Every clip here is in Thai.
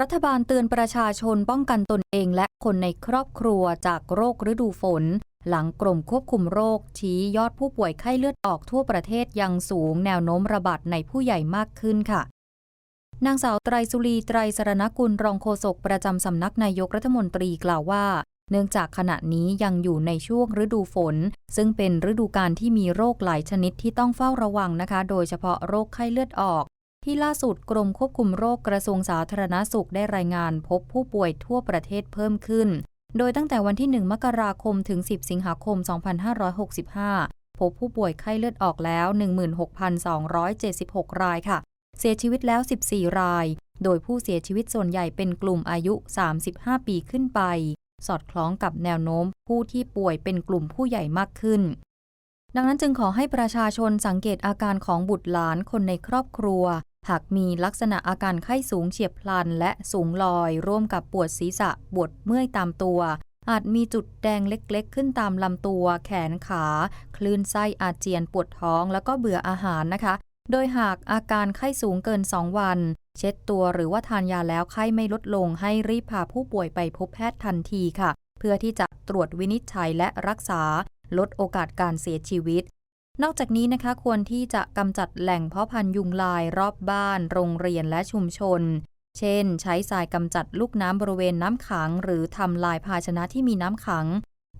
รัฐบาลเตือนประชาชนป้องกันตนเองและคนในครอบครัวจากโรคฤดูฝน หลังกรมควบคุมโรค ชี้ยอดผู้ป่วยไข้เลือดออกทั่วประเทศยังสูงแนวโน้มระบาดในผู้ใหญ่มากขึ้นค่ะ นางสาวไตรสุรีไตรสรณกุลรองโฆษกประจำสำนักนายกรัฐมนตรีกล่าวว่า เนื่องจากขณะนี้ยังอยู่ในช่วงฤดูฝน ซึ่งเป็นฤดูการที่มีโรคหลายชนิดที่ต้องเฝ้าระวังนะคะ โดยเฉพาะโรคไข้เลือดออก ที่ล่าสุดกรมควบคุมโรคกระทรวงสาธารณาสุขได้รายงานพบผู้ป่วยทั่วประเทศเพิ่มขึ้น โดยตั้งแต่วันที่ 1 มกราคมถึง 10 สิงหาคม 2565 พบผู้ป่วยไข้เลือดออกแล้ว 16,276 รายค่ะ เสียชีวิตแล้ว 14 ราย โดยผู้เสียชีวิตส่วนใหญ่เป็นกลุ่มอายุ 35 ปีขึ้นไป สอดคล้องกับแนวโน้มผู้ที่ป่วยเป็นกลุ่มผู้ใหญ่มากขึ้นดังนั้นจึงขอให้ประชาชนสังเกตอาการของบุตรหลานคนในครอบครัว หากมีลักษณะอาการไข้สูงเฉียบพลันและสูงลอย ร่วมกับปวดศีรษะปวดเมื่อยตามตัว อาจมีจุดแดงเล็กๆ ขึ้นตามลำตัว แขนขา คลื่นไส้อาเจียนปวดท้องแล้วก็เบื่ออาหารนะคะ โดยหากอาการไข้สูงเกิน 2 วัน เช็ดตัวหรือว่าทานยาแล้วไข้ไม่ลดลงให้รีบพาผู้ป่วยไปพบแพทย์ทันทีค่ะ เพื่อที่จะตรวจวินิจฉัยและรักษาลดโอกาสการเสียชีวิต นอกจากนี้นะคะควรที่จะกำจัดแหล่งเพาะพันธุ์ยุงลายรอบบ้าน โรงเรียนและชุมชน เช่น ใช้ทรายกำจัดลูกน้ำบริเวณน้ำขัง หรือทำลายภาชนะที่มีน้ำขัง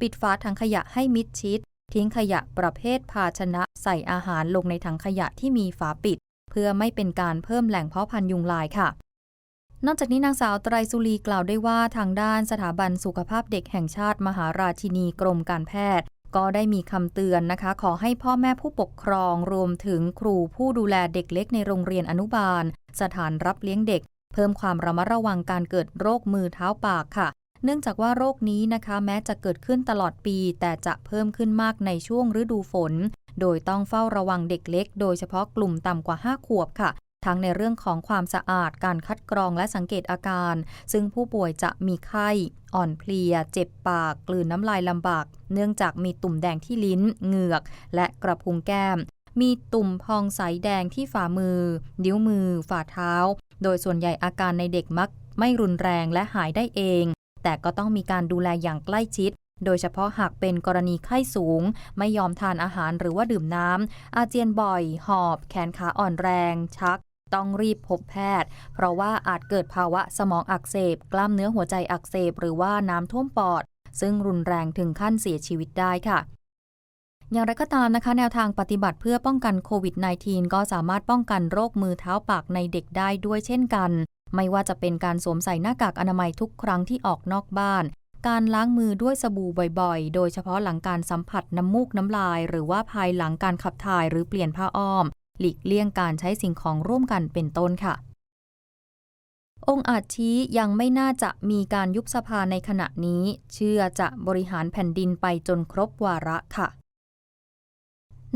ปิดฝาถังขยะให้มิดชิด ทิ้งขยะประเภทภาชนะใส่อาหารลงในถังขยะที่มีฝาปิด เพื่อไม่เป็นการเพิ่มแหล่งเพาะพันธุ์ยุงลายค่ะนอกจากนี้นางสาวไตรสุรีกล่าวได้ว่าทางด้านสถาบันสุขภาพเด็กแห่งชาติมหาราชินีกรมการแพทย์ ก็ได้มีคำเตือนนะคะ ขอให้พ่อแม่ผู้ปกครองรวมถึงครูผู้ดูแลเด็กเล็กในโรงเรียนอนุบาล สถานรับเลี้ยงเด็ก เพิ่มความระมัดระวังการเกิดโรคมือเท้าปากค่ะ เนื่องจากว่าโรคนี้นะคะ แม้จะเกิดขึ้นตลอดปี แต่จะเพิ่มขึ้นมากในช่วงฤดูฝน โดยต้องเฝ้าระวังเด็กเล็ก โดยเฉพาะกลุ่มต่ำกว่า 5 ขวบค่ะ ทั้งในเรื่องของความสะอาดการคัดกรองและสังเกตอาการ ซึ่งผู้ป่วยจะมีไข้ อ่อนเพลีย เจ็บปาก กลืนน้ำลายลำบาก เนื่องจากมีตุ่มแดงที่ลิ้น เหงือก และกระพุ้งแก้ม มีตุ่มพองใสแดงที่ฝ่ามือ นิ้วมือ ฝ่าเท้า โดยส่วนใหญ่อาการในเด็กมัก ไม่รุนแรงและหายได้เอง แต่ก็ต้องมีการดูแลอย่างใกล้ชิดโดยเฉพาะหากเป็นกรณีไข้สูง ไม่ยอมทานอาหารหรือว่าดื่มน้ำ อาเจียนบ่อย หอบ แขนขาอ่อนแรง ชัก ต้องรีบพบแพทย์ เพราะว่าอาจเกิดภาวะสมองอักเสบ กล้ามเนื้อหัวใจอักเสบ หรือว่าน้ำท่วมปอด ซึ่งรุนแรงถึงขั้นเสียชีวิตได้ค่ะอย่างไรก็ตามนะคะ แนวทางปฏิบัติเพื่อป้องกันโควิด -19 ก็สามารถป้องกันโรคมือเท้าปากในเด็กได้ด้วยเช่นกัน ไม่ว่าจะเป็นการสวมใส่หน้ากากอนามัยทุกครั้งที่ออกนอกบ้าน การล้างมือด้วยสบู่บ่อยๆ โดยเฉพาะหลังการสัมผัสน้ำมูกน้ำลาย หรือว่าภายหลังการขับถ่ายหรือเปลี่ยนผ้าอ้อม หลีกเลี่ยงการใช้สิ่งของร่วมกันเป็นต้นค่ะ องค์อาจชี้ยังไม่น่าจะมีการยุบสภาในขณะนี้ เชื่อจะบริหารแผ่นดินไปจนครบวาระค่ะ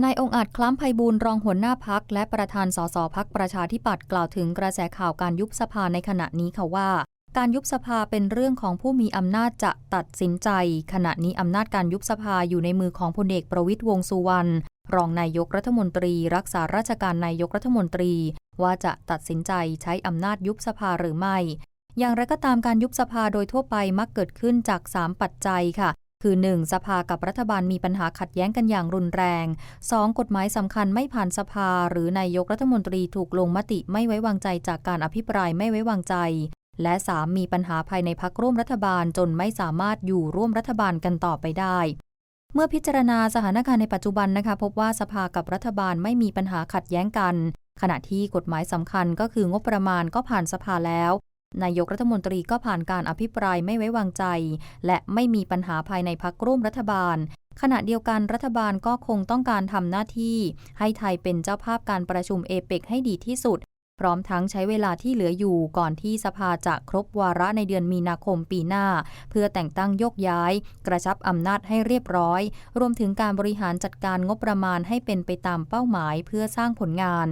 นายองอาจคล้ำไพบูลรองหัวหน้าพักและประธานสสพักประชาธิปัตย์กล่าวถึงกระแสข่าวการยุบสภาในขณะนี้ค่ะว่า การยุบสภาเป็นเรื่องของผู้มีอำนาจจะตัดสินใจ ขณะนี้อำนาจการยุบสภาอยู่ในมือของพลเอกประวิตยวงสุวรรณ รองนายกรัฐมนตรี รักษาราชการนายกรัฐมนตรี ว่าจะตัดสินใจใช้อำนาจยุบสภาหรือไม่ อย่างไรก็ตามการยุบสภาโดยทั่วไปมักเกิดขึ้นจาก 3 ปัจจัยค่ะ คือ 1. สภากับรัฐบาลมีปัญหาขัดแย้งกันอย่างรุนแรง 2. กฎหมายสำคัญไม่ผ่านสภา หรือนายกรัฐมนตรีถูกลงมติไม่ไว้วางใจจากการอภิปรายไม่ไว้วางใจและ 3. มีปัญหาภายในพักร่วมรัฐบาลจนไม่สามารถอยู่ร่วมรัฐบาลกันต่อไปได้ เมื่อพิจารณาสถานการณ์ในปัจจุบันนะคะ พบว่าสภากับรัฐบาลไม่มีปัญหาขัดแย้งกัน ขณะที่กฎหมายสำคัญก็คืองบประมาณก็ผ่านสภาแล้ว นายกรัฐมนตรีก็ผ่านการอภิปรายไม่ไว้วางใจ และไม่มีปัญหาภายในพักร่วมรัฐบาล ขณะเดียวกันรัฐบาลก็คงต้องการทำหน้าที่ ให้ไทยเป็นเจ้าภาพการประชุมเอเปกให้ดีที่สุด พร้อมทั้งใช้เวลาที่เหลืออยู่ก่อนที่สภาจะครบวาระในเดือนมีนาคมปีหน้า เพื่อแต่งตั้งยกย้าย กระชับอำนาจให้เรียบร้อย รวมถึงการบริหารจัดการงบประมาณให้เป็นไปตามเป้าหมายเพื่อสร้างผลงาน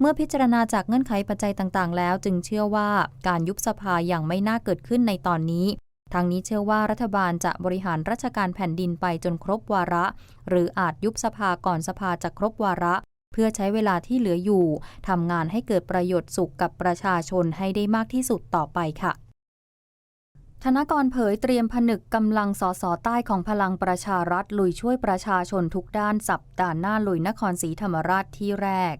เมื่อพิจารณาจากเงื่อนไขปัจจัยต่างๆ แล้ว จึงเชื่อว่าการยุบสภาอย่างไม่น่าเกิดขึ้นในตอนนี้ทางนี้เชื่อว่ารัฐบาลจะบริหารราชการแผ่นดินไปจนครบวาระ หรืออาจยุบสภาก่อนสภาจะครบวาระ เพื่อใช้เวลาที่เหลืออยู่ทำงานให้เกิดประโยชน์สุขกับประชาชนให้ได้มากที่สุดต่อไปค่ะธนกรเผยเตรียมผนึกกำลังสอสอใต้ของพลังประชารัฐลุยช่วยประชาชนทุกด้านสัปดาห์หน้าลุยนครศรีธรรมราชที่แรก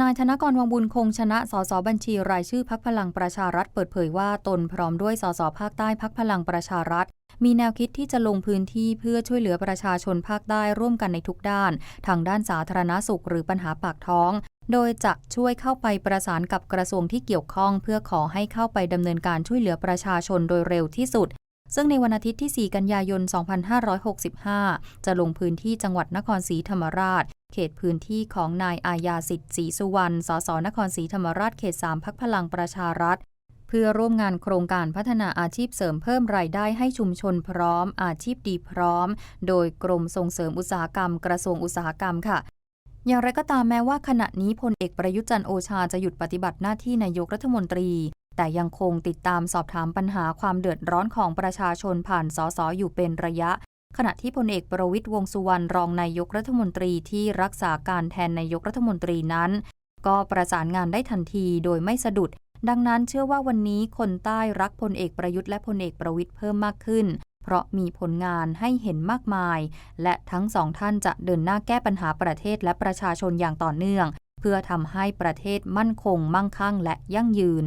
นายธนกรวังบุญคงชนะสสบัญชีรายชื่อพักพลังประชารัฐเปิดเผยว่าตนพร้อมด้วยสสภาคใต้พักพลังประชารัฐ มีแนวคิดที่จะลงพื้นที่เพื่อช่วยเหลือประชาชนภาคใต้ร่วมกันในทุกด้าน ทางด้านสาธารณสุขหรือปัญหาปากท้อง โดยจะช่วยเข้าไปประสานกับกระทรวงที่เกี่ยวข้อง เพื่อขอให้เข้าไปดำเนินการช่วยเหลือประชาชนโดยเร็วที่สุด ซึ่งในวันอาทิตย์ที่ 4 กันยายน 2565 จะลงพื้นที่จังหวัดนครศรีธรรมราช เขตพื้นที่ของนายอาญาสิทธิ์ศรีสุวรรณ สสนครศรีธรรมราชเขต 3 พักพลังประชารัฐ เพื่อร่วมงานโครงการพัฒนาอาชีพเสริมเพิ่มรายได้ให้ชุมชนพร้อม อาชีพดีพร้อม โดยกรมส่งเสริมอุตสาหกรรม กระทรวงอุตสาหกรรมค่ะอย่างไรก็ตามแม้ว่าขณะนี้พลเอกประยุจันโอชาจะหยุดปฏิบัติหน้าที่นายกรัฐมนตรี แต่ยังคงติดตามสอบถามปัญหาความเดือดร้อนของประชาชนผ่านสสอยู่เป็นระยะ ขณะที่พลเอกประวิตยวงสุวรรณรองนายกรัฐมนตรีที่รักษาการแทนนายกรัฐมนตรีนั้น ก็ประสานงานได้ทันทีโดยไม่สะดุด ดังนั้นเชื่อว่าวันนี้คนใต้รักพลเอกประยุทธ์และพลเอกประวิตยเพิ่มมากขึ้น เพราะมีผลงานให้เห็นมากมาย และทั้งสองท่านจะเดินหน้าแก้ปัญหาประเทศและประชาชนอย่างต่อเนื่อง เพื่อทำให้ประเทศมั่นคงมั่งคั่งและยั่งยืน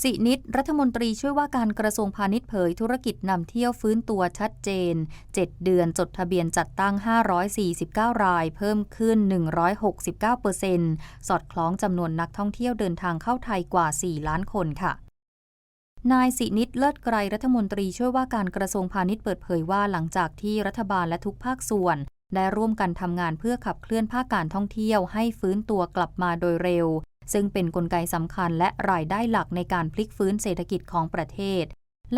สินิดรัฐมนตรีช่วยว่าการกระทรวงพาณิชย์เผยธุรกิจนำเที่ยวฟื้นตัวชัดเจน 7 เดือนจดทะเบียนจัดตั้ง 549 ราย เพิ่มขึ้น 169%สอดคล้องจำนวนนักท่องเที่ยวเดินทางเข้าไทยกว่า 4 ล้านคนค่ะนายสินิดเลิศไกรรัฐมนตรีช่วยว่าการกระทรวงพาณิชย์เปิดเผยว่าหลังจากที่รัฐบาลและทุกภาคส่วน ได้ร่วมกันทำงานเพื่อขับเคลื่อนภาคการท่องเที่ยวให้ฟื้นตัวกลับมาโดยเร็ว ซึ่งเป็นนกลไกสำคัญและรายได้หลักในการพลิกฟื้นเศรษฐกิจของประเทศ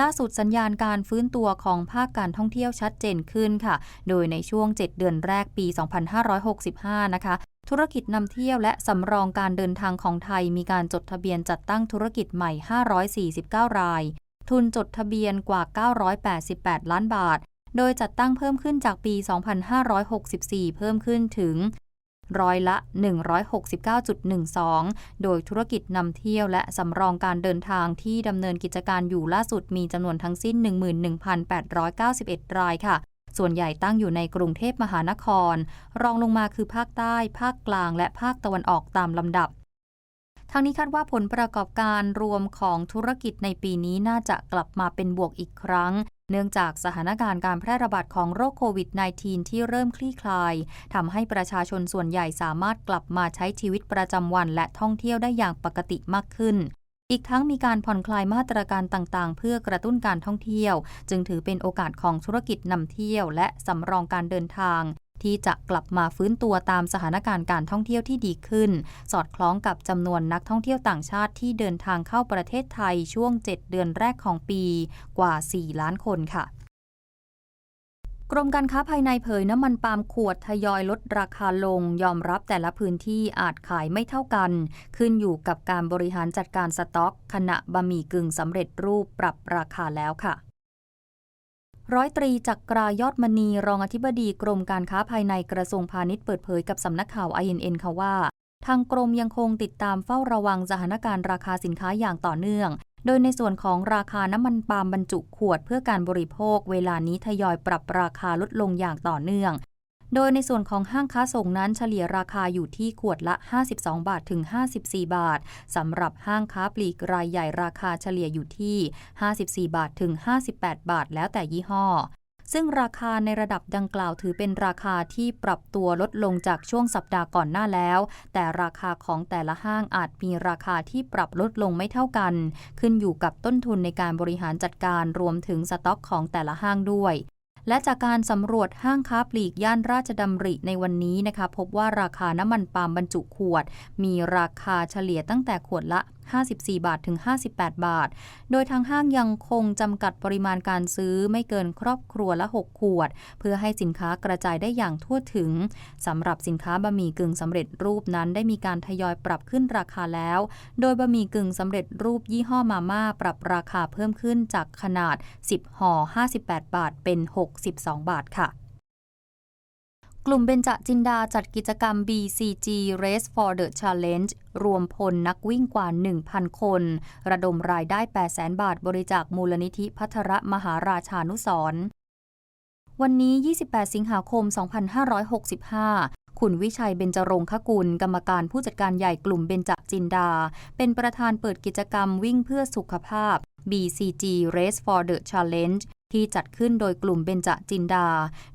ล่าสุดสัญญาณการฟื้นตัวของภาคการท่องเที่ยวชัดเจนขึ้นค่ะ โดยในช่วง 7 เดือนแรกปี 2565 นะคะ ธุรกิจนำเที่ยวและสำรองการเดินทางของไทยมีการจดทะเบียนจัดตั้งธุรกิจใหม่ 549 ราย ทุนจดทะเบียนกว่า 988 ล้านบาท โดยจัดตั้งเพิ่มขึ้นจากปี 2564 เพิ่มขึ้นถึง ร้อยละ 169.12 โดยธุรกิจนำเที่ยวและสำรองการเดินทางที่ดำเนินกิจการอยู่ล่าสุดมีจำนวนทั้งสิ้น 11,891 รายค่ะ ส่วนใหญ่ตั้งอยู่ในกรุงเทพมหานคร รองลงมาคือภาคใต้ ภาคกลาง และภาคตะวันออกตามลำดับ ทางนี้คาดว่าผลประกอบการรวมของธุรกิจในปีนี้น่าจะกลับมาเป็นบวกอีกครั้ง เนื่องจากสถานการณ์การแพร่ระบาดของโรคโควิด -19 ที่เริ่มคลี่คลายทำให้ประชาชนส่วนใหญ่สามารถกลับมาใช้ชีวิตประจำวันและท่องเที่ยวได้อย่างปกติมากขึ้นอีกทั้งมีการผ่อนคลายมาตรการต่างๆ เพื่อกระตุ้นการท่องเที่ยว จึงถือเป็นโอกาสของธุรกิจนำเที่ยวและสำรองการเดินทาง ที่จะกลับมาฟื้นตัวตามสถานการณ์การท่องเที่ยวที่ดีขึ้น สอดคล้องกับจำนวนนักท่องเที่ยวต่างชาติที่เดินทางเข้าประเทศไทยช่วง 7 เดือนแรกของปีกว่า 4 ล้านคนค่ะกรมการค้าภายในเผยน้ำมันปาล์มขวดทยอยลดราคาลง ยอมรับแต่ละพื้นที่อาจขายไม่เท่ากัน ขึ้นอยู่กับการบริหารจัดการสต็อก ขณะบะหมี่กึ่งสำเร็จรูปปรับราคาแล้วค่ะ ร้อยตรีจักรายอดมณีรองอธิบดีกรมการค้าภายในกระทรวงพาณิชย์เปิดเผยกับสำนักข่าว INN ค่ะว่า ทางกรมยังคงติดตามเฝ้าระวังสถานการณ์ราคาสินค้าอย่างต่อเนื่อง โดยในส่วนของราคาน้ำมันปาล์มบรรจุขวดเพื่อการบริโภค เวลานี้ทยอยปรับราคาลดลงอย่างต่อเนื่อง โดยในส่วนของห้างค้าส่งนั้นเฉลี่ยราคาอยู่ที่ขวดละ 52 บาทถึง 54 บาทสำหรับห้างค้าปลีกรายใหญ่ราคาเฉลี่ยอยู่ที่ 54 บาทถึง 58 บาท แล้วแต่ยี่ห้อซึ่งราคาในระดับดังกล่าวถือเป็นราคาที่ปรับตัวลดลงจากช่วงสัปดาห์ก่อนหน้าแล้ว แต่ราคาของแต่ละห้างอาจมีราคาที่ปรับลดลงไม่เท่ากัน ขึ้นอยู่กับต้นทุนในการบริหารจัดการรวมถึงสต็อกของแต่ละห้างด้วย และจากการสำรวจห้างค้าปลีกย่านราชดำริในวันนี้นะคะพบว่าราคาน้ำมันปาล์มบรรจุขวด มีราคาเฉลี่ยตั้งแต่ขวดละ54 บาทถึง 58 บาท โดยทางห้างยังคงจำกัดปริมาณการซื้อไม่เกินครอบครัวละ 6 ขวด เพื่อให้สินค้ากระจายได้อย่างทั่วถึงสำหรับสินค้าบะหมี่กึ่งสำเร็จรูปนั้นได้มีการทยอยปรับขึ้นราคาแล้ว โดยบะหมี่กึ่งสำเร็จรูปยี่ห้อมาม่าปรับราคาเพิ่มขึ้นจากขนาด 10ห่อ58 บาทเป็น 62 บาทค่ะ กลุ่มเบญจจินดาจัดกิจกรรม BCG Race for the Challenge รวมพลนักวิ่งกว่า 1,000 คน ระดมรายได้ 800,000 บาทบริจาคมูลนิธิพัทรมหาราชานุสร์วันนี้ 28 สิงหาคม 2565คุณวิชัยเบญจรงคกุล กรรมการผู้จัดการใหญ่กลุ่มเบญจจินดา เป็นประธานเปิดกิจกรรมวิ่งเพื่อสุขภาพ BCG Race for the Challenge ที่จัดขึ้นโดยกลุ่มเบญจจินดา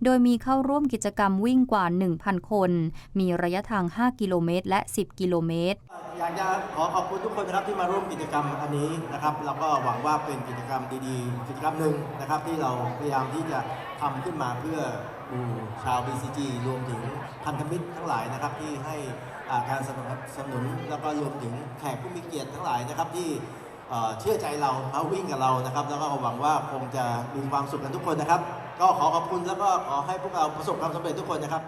โดยมีเข้าร่วมกิจกรรมวิ่งกว่า 1,000 คน มีระยะทาง 5 กิโลเมตร และ 10 กิโลเมตร อยากจะขอขอบคุณทุกคนนะครับที่มาร่วมกิจกรรมอันนี้นะครับแล้วก็หวังว่าเป็นกิจกรรมดีๆ กิจกรรมหนึ่งนะครับที่เราพยายามที่จะทำขึ้นมาเพื่อดูชาว BCG รวมถึงพันธมิตรทั้งหลายนะครับที่ให้การสนับสนุนแล้วก็รวมถึงแขกผู้มีเกียรติทั้งหลายนะครับที่ เชื่อใจเรามาวิ่งกับเรานะครับ แล้วก็หวังว่าคงจะมีความสุขกันทุกคนนะครับ ก็ขอขอบคุณแล้วก็ขอให้พวกเราประสบความสำเร็จทุกคนนะครับ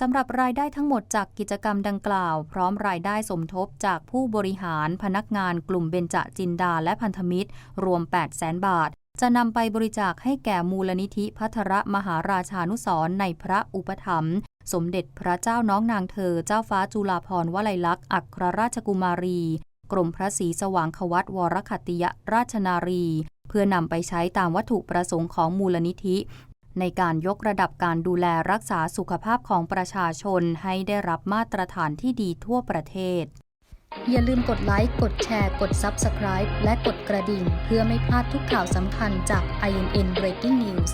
สำหรับรายได้ทั้งหมดจากกิจกรรมดังกล่าว พร้อมรายได้สมทบจากผู้บริหาร พนักงานกลุ่มเบญจจินดาและพันธมิตร รวม 8 0 0แสนบาท จะนำไปบริจาคให้แก่มูลนิธิพัทรมหาราชานุสรในพระอุปถัมภ์สมเด็จพระเจ้าน้องนางเธอ เจ้าฟ้าจุฬาภรณ์วลัยลักษณ์อัครราชกุมารี กรมพระศรีสว่างควัตวรคัตติยราชนารี เพื่อนำไปใช้ตามวัตถุประสงค์ของมูลนิธิ ในการยกระดับการดูแลรักษาสุขภาพของประชาชนให้ได้รับมาตรฐานที่ดีทั่วประเทศ อย่าลืมกดไลค์ กดแชร์ กด Subscribe และกดกระดิ่ง เพื่อไม่พลาดทุกข่าวสำคัญจาก INN Breaking News